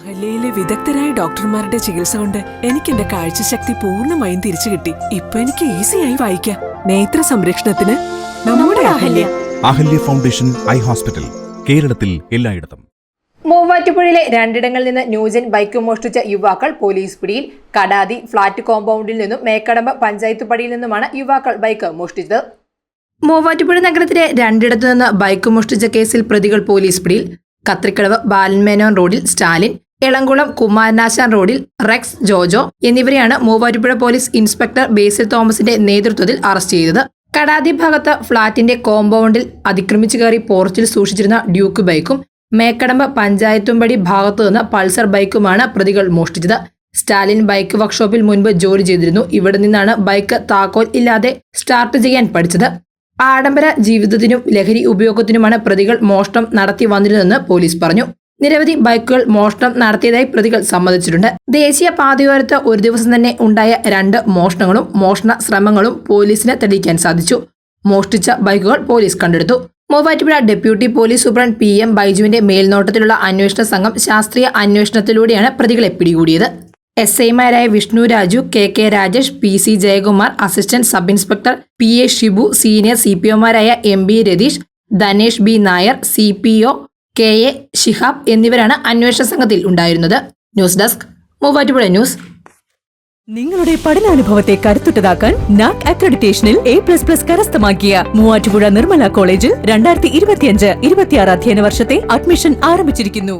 അഹല്യയിലെ വിദഗ്ധരായ ഡോക്ടർമാരുടെ ചികിത്സ കൊണ്ട് എനിക്ക് എന്റെ കാഴ്ചശക്തി പൂർണമായും തിരിച്ചു കിട്ടി. ഇപ്പൊ എനിക്ക് ഈസിയായി വായിക്കാം. നേത്ര സംരക്ഷണത്തിന് നമ്മുടെ Ahalya. Ahalya foundation eye hospital കേരളത്തിൽ എല്ലായിടത്തും. മൂവാറ്റുപുഴയിലെ രണ്ടിടങ്ങളിൽ നിന്ന് ന്യൂജൻ ബൈക്ക് മോഷ്ടിച്ച യുവാക്കൾ പോലീസ് പിടിയിൽ. കടാതി ഫ്ളാറ്റ് കോമ്പൗണ്ടിൽ നിന്നും മേക്കടമ്പ പഞ്ചായത്ത് പടിയിൽ നിന്നുമാണ് യുവാക്കൾ ബൈക്ക് മോഷ്ടിച്ചത്. മൂവാറ്റുപുഴ നഗരത്തിലെ രണ്ടിടത്തു നിന്ന് ബൈക്ക് മോഷ്ടിച്ച കേസിൽ പ്രതികൾ പോലീസ് പിടിയിൽ. കത്രിക്കടവ് ബാലൻമേനോൻ റോഡിൽ സ്റ്റാലിൻ എളംകുളം കുമാരനാശാൻ റോഡിൽ റെക്സ് ജോജോ എന്നിവരെയാണ് മൂവാറ്റുപുഴ പോലീസ് ഇൻസ്പെക്ടർ ബേസിൽ തോമസിന്റെ നേതൃത്വത്തിൽ അറസ്റ്റ് ചെയ്തത്. കടാതി ഭാഗത്ത് ഫ്ളാറ്റിന്റെ കോമ്പൗണ്ടിൽ അതിക്രമിച്ചു കയറി പോർച്ചിൽ സൂക്ഷിച്ചിരുന്ന ഡ്യൂക്ക് ബൈക്കും മേക്കടമ്പ് പഞ്ചായത്തുംപടി ഭാഗത്തു നിന്ന് പൾസർ ബൈക്കുമാണ് പ്രതികൾ മോഷ്ടിച്ചത്. സ്റ്റാലിൻ ബൈക്ക് വർക്ക്ഷോപ്പിൽ മുൻപ് ജോലി ചെയ്തിരുന്നു. ഇവിടെ നിന്നാണ് ബൈക്ക് താക്കോൽ ഇല്ലാതെ സ്റ്റാർട്ട് ചെയ്യാൻ പഠിച്ചത്. ആഡംബര ജീവിതത്തിനും ലഹരി ഉപയോഗത്തിനുമാണ് പ്രതികൾ മോഷ്ടം നടത്തി വന്നിരുന്നതെന്ന് പോലീസ് പറഞ്ഞു. നിരവധി ബൈക്കുകൾ മോഷണം നടത്തിയതായി പ്രതികൾ സമ്മതിച്ചിട്ടുണ്ട്. ദേശീയ പാതയോരത്ത് ഒരു ദിവസം തന്നെ ഉണ്ടായ രണ്ട് മോഷണങ്ങളും മോഷണ ശ്രമങ്ങളും പോലീസിന് തെളിയിക്കാൻ സാധിച്ചു. മോഷ്ടിച്ച ബൈക്കുകൾ പോലീസ് കണ്ടെടുത്തു. Muvattupuzha deputy police superintendent P M ബൈജുവിന്റെ മേൽനോട്ടത്തിലുള്ള അന്വേഷണ സംഘം ശാസ്ത്രീയ അന്വേഷണത്തിലൂടെയാണ് പ്രതികളെ പിടികൂടിയത്. എസ് ഐമാരായ Vishnu Raju K K Rajesh P C Jayakumar assistant sub inspector P A Shibu senior C P ഒമാരായ M B Ratheesh Dhanesh B Nair C P O K A Shihab എന്നിവരാണ് അന്വേഷണ സംഘത്തിൽ ഉണ്ടായിരുന്നത്. News desk Muvattupuzha news. നിങ്ങളുടെ പഠനാനുഭവത്തെ കരുത്തുറ്റതാക്കാൻ NAAC അക്രഡിറ്റേഷനിൽ A plus plus കരസ്ഥമാക്കിയ മൂവാറ്റുപുഴ നിർമ്മല കോളേജിൽ രണ്ടായിരത്തി ഇരുപത്തിയഞ്ച് ഇരുപത്തിയാറ് അധ്യയന വർഷത്തെ അഡ്മിഷൻ ആരംഭിച്ചിരിക്കുന്നു.